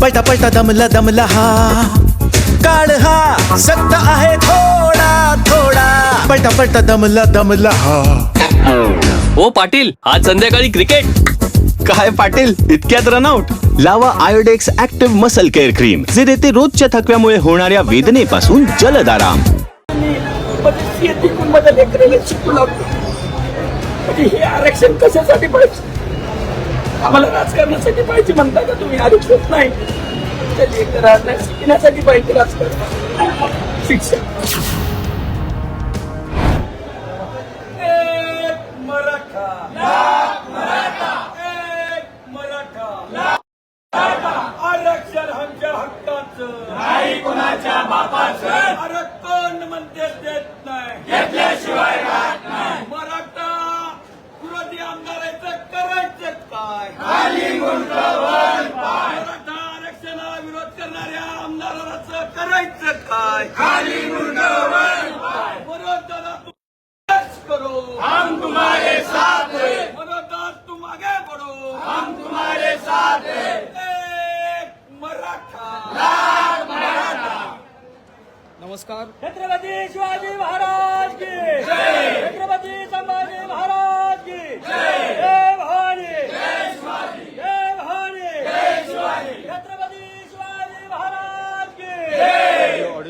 पळता पळता दमला दमला हा. काळ हा सक्त आहे थोडा थोडा. पळता पळता दमला दमला हा. ओ पाटील आज संध्याकाळी क्रिकेट काय पाटील इतक्यात रनआउट लावा Iodex active muscle care cream जे देते रोजच्या थकव्यामुळे होणाऱ्या वेदनेपासून जलद आराम हे आरक्षण कशासाठी पाहिजे? आम्हाला राजकारणासाठी पाहिजे म्हणता का तुम्ही? आरक्षण नाही. शिकण्यासाठी पाहिजे राजकारण शिक्षण काय खाली तू करो. हम तुम्हारे साथ हैं. विरोधात तुम आगे बढ़ो. हम तुम्हारे साथ हैं. एक मराठा. नमस्कार. छत्रपती शिवाजी महाराज की. जय. छत्रपती संभाजी महाराज की जय जय भवानी जय शिवाजी जय भवानी जय शिवाजी छत्रपती शिवाजी महाराज की जय ऑडिओ चेक कोण माता देत नाही घेतल्याशिवाय राहत नाही कोण माता देत नाही घेतल्याशिवाय राहत नाही छत्रपती शिवाजी महाराज की जय छत्रपती संभाजी महाराज की जय जय भवानी जय शिवाजी जय भवानी जय शिवाजी भारत माता की जय भारत माता की जय वंदे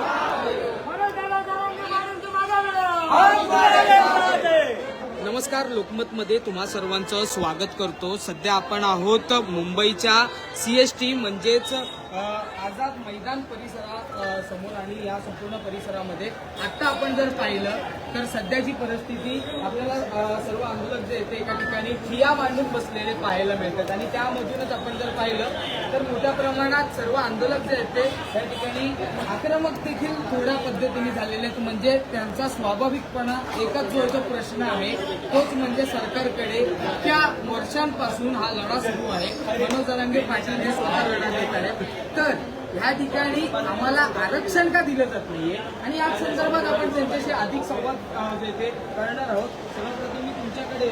नमस्कार लोकमतमध्ये तुम्हा सर्वांचं स्वागत करतो. सध्या आपण आहोत मुंबईच्या सी एस टी म्हणजेच आझाद मैदान परिसरा समोर आणि या संपूर्ण परिसरामध्ये. आत्ता आपण जर पाहिलं तर सध्याची परिस्थिती आपल्याला सर्व आंदोलक जे येते एका ठिकाणी ठिया मांडून बसलेले पाहायला मिळतात. आणि त्यामधूनच आपण जर पाहिलं तर मोठ्या प्रमाणात सर्व आंदोलक जे येते त्या ठिकाणी आक्रमक देखील थोड्या पद्धतीने झालेले आहेत. म्हणजे त्यांचा स्वाभाविकपणा एकच जो जो प्रश्न आहे तोच म्हणजे सरकारकडे इतक्या वर्षांपासून हा लढा सुरू आहे. मनोज जरांगे पाटील हे स्वतः लढा देत आहे तर ह्या ठिकाणी आम्हाला आरक्षण का दिलं जात नाहीये? आणि या संदर्भात आपण त्यांच्याशी अधिक संवाद येथे करणार आहोत. सर्वप्रथम मी तुमच्याकडे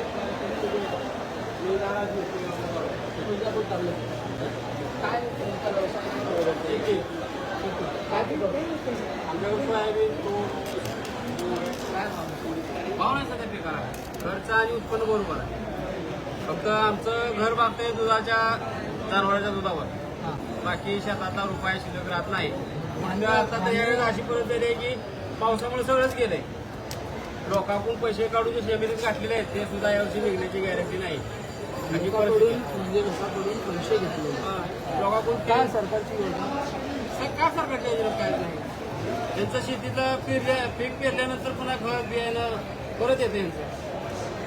काय तुमचा ते करा. खर्च आणि उत्पन्न बरोबर आहे. फक्त आमचं घर बागतंय दुधाच्या जनावरांच्या दुधावर बाकी शेतातला रुपया शिल्लक राहत नाही. म्हणजे आता तर यावेळेस अशी परिस्थिती आहे की पावसामुळे सगळंच गेलंय. लोकांकडून पैसे काढून जे जमिनीत घातलेले आहेत ते सुद्धा यावर्षी निघण्याची गॅरंटी नाही. म्हणजे लोकांकडून पैसे घेतले हा, लोकांकडून काय सरकारची योजना? सर, काय सरकारच्या योजनेत काय नाही. त्यांचं शेतीचं पेरल्या पीक पेरल्यानंतर पुन्हा खत बियाणं परत येते यांचं.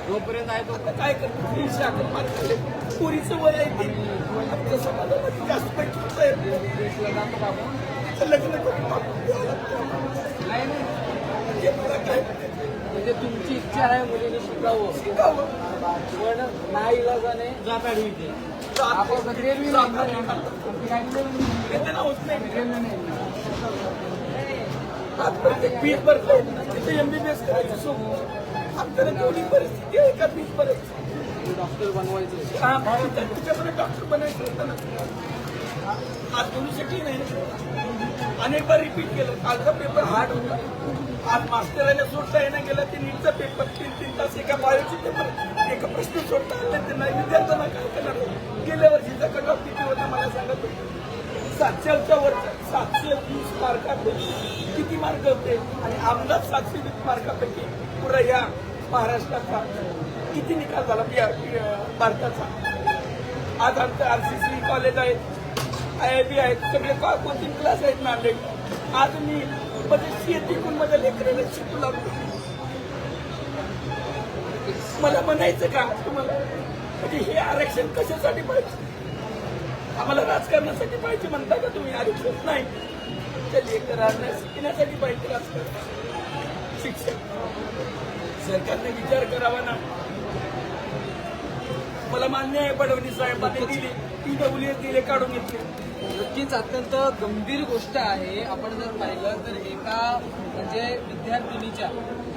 जोपर्यंत आहे तो काय करतो? शाखा मारले पुरीचं वय आहे ते. आमच्या समाजामध्ये जास्त पैकी आहे. तिचं लग्न करून टाकून द्यावं लागतं. नाही नाही. मला काय म्हणजे तुमची इच्छा आहे मुलीने शिकावं. शिकावं. पण नाही इलाजाने जात आडवी ते. आपण रेल्वे होत नाही. रेल्वे नाही. आज प्रत्येक फीस भरते तिथे एमबीबीएस करायचं सोबत. आमच्याकडे तेवढी परिस्थिती आहे का फीस भरायची डॉक्टर बनवायचं. हा तिच्याकडे डॉक्टर बनायचं होतं ना. आज बोलू शकली नाही अनेक बार रिपीट केलं. कालचा पेपर हार्ड होता. आज मास्टरांना सोडता येणं गेलं ते नीटचा पेपर तीन तीन तास एका बायोचे पेपर एका प्रश्न सोडता आले त्यांना विद्यार्थ्यांना काय करणार? गेल्या वर्षीचा कट ऑफ किती होता मला सांगत होते सातशेच्या वरचा सातशे वीस मार्कापैकी किती मार्क होते? आणि आमदार सातशे वीस मार्कापैकी पुरा या. महाराष्ट्राचा. किती निकाल झाला? भारताचा. आज आमचं सी कॉलेज आहेत आय आय बी आहेत सगळे कोचिंग क्लास आहेत नांदेड आज मी म्हणजे शेतीतून माझ्या लेकरांना शिकू लागलो. मला म्हणायचं का तुम्हाला? म्हणजे हे आरक्षण कशासाठी पाहिजे? आम्हाला राजकारणासाठी पाहिजे म्हणता का तुम्ही? आरक्षण नाही. चल एक शिकण्यासाठी पाहिजे राजकारण. शिक्षण. सरकारने विचार करावा ना. मला मान्य आहे फडणवीस साहेबांनी दिली. ती डब्ल्यू दिले काढून घेतले. नक्कीच अत्यंत गंभीर गोष्ट आहे. आपण जर पाहिलं तर एका म्हणजे विद्यार्थिनीच्या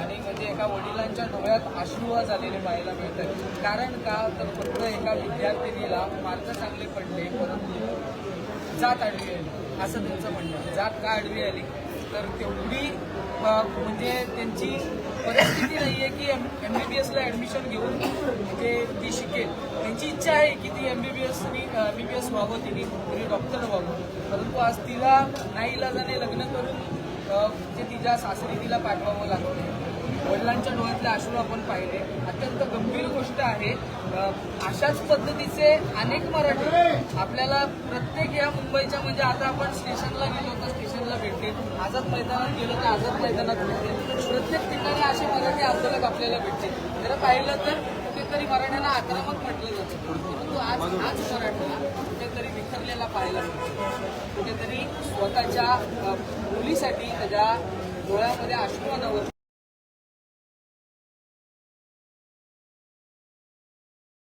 आणि म्हणजे एका वडिलांच्या डोळ्यात अश्रू झालेले पाहायला मिळतात. कारण का? तर फक्त एका विद्यार्थिनीला मार्क चांगले पडले परंतु जात आडवी आली असं त्यांचं म्हणणं. जात का आडवी आली? तर तेवढी म्हणजे त्यांची परिस्थिती नाही आहे की एम एम बी बी एसला ॲडमिशन घेऊन ते ती शिकेल. त्यांची इच्छा आहे की ती एम बी बी एसनी बी बी एस व्हावं तिने तिने डॉक्टर व्हावं. परंतु आज तिला नाईलाजाने लग्न करून जे तिच्या सासरी तिला पाठवावं लागतं वडिलांच्या डोळ्यातले अश्रू आपण पाहिले. अत्यंत गंभीर गोष्ट आहे. अशाच पद्धतीचे अनेक मराठी आपल्याला प्रत्येक या मुंबईच्या म्हणजे आता आपण स्टेशनला गेलो आझाद मैदानात गेलो तर आझाद मैदानात भेटते प्रत्येक ठिकाणी असे मराठी आंदोलक आपल्याला भेटते जर पाहिलं तर कुठेतरी मराठ्याला आक्रमक म्हटलं जातं. परंतु आज आज मराठा कुठेतरी विखरलेला पाहायला मिळतो. कुठेतरी स्वतःच्या मुलीसाठी त्याच्या डोळ्यामध्ये अश्रू